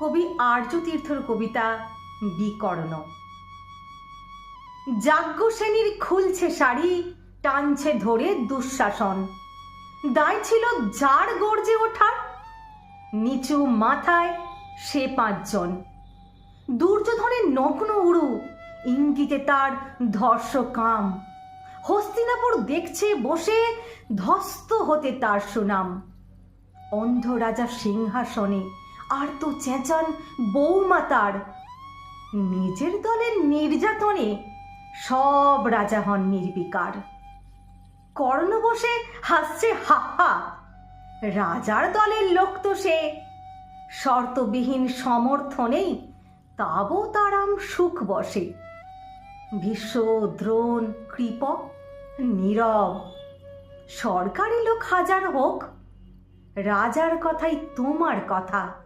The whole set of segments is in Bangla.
কবি আর্যতীর্থর কবিতা বিকর্ণ। যাজ্ঞ শ্রেণির খুলছে শাড়ি, টানছে ধরে দুঃশাসন। দায় ছিল যার গর্জে ওঠার, নিচু মাথায় সে পাঁচজন। দুর্যোধনের নগ্ন উড়ু, ইঙ্গিতে তার ধর্ষ কাম। হস্তিনাপুর দেখছে বসে ধস্ত হতে তার সুনাম। অন্ধ রাজা সিংহাসনে আর তো চেঁচান বৌমা তার। নিজের দলের নির্যাতনে সব রাজা হন নির্বিকার। কর্ণ বসে হাসছে হা হা। রাজার দলের লোক তো সে। শর্তবিহীন সমর্থনেই তাবো তারাম সুখ বসে। ভীষ্ম, দ্রোণ, কৃপ, নীরব। সরকারি লোক হাজার হোক, রাজার কথাই তোমার কথা।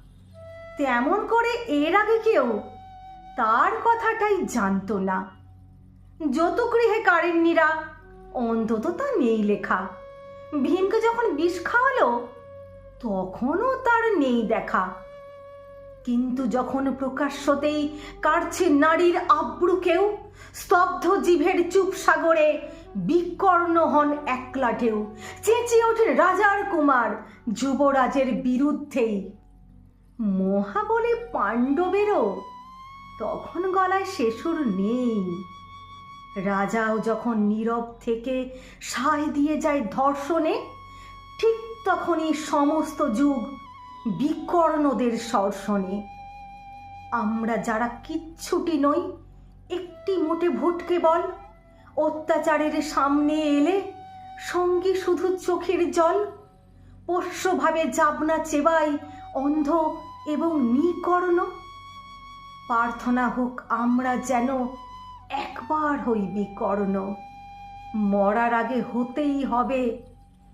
তেমন করে এর আগে কেউ তার কথাটাই জানতো না। যত গৃহে কারেন্নিরা অন্তত তা নেই লেখা। ভীমকে যখন বিষ খাওয়ালো, তখনও তার নেই দেখা। কিন্তু যখন প্রকাশ্যতেই কাটছে নারীর আব্রু কেউ, স্তব্ধ জিভের চুপ সাগরে বিকর্ণ হন একলা ঢেউ। চেঁচিয়ে ওঠেন রাজার কুমার যুবরাজের বিরুদ্ধেই। মহা বলে পাণ্ডবেরও। তখন গলায় শেষুর নেই। রাজাও যখন নীরব থেকে সায় দিয়ে যায় ধর্ষণে, ঠিক তখনই সমস্ত যুগ বিকর্ণদের সর্ষণে। আমরা যারা কিচ্ছুটি নই, একটি মোটে ভুটকে বল, অত্যাচারের সামনে এলে সঙ্গী শুধু চোখের জল। পোষ্যভাবে যাবনা চেবাই অন্ধ এবং নিকর্ণ। প্রার্থনা হোক আমরা যেন একবার হই বিকর্ণ। মরার আগে হতেই হবে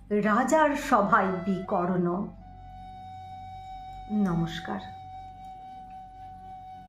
রাজার সভায় বিকর্ণ। নমস্কার।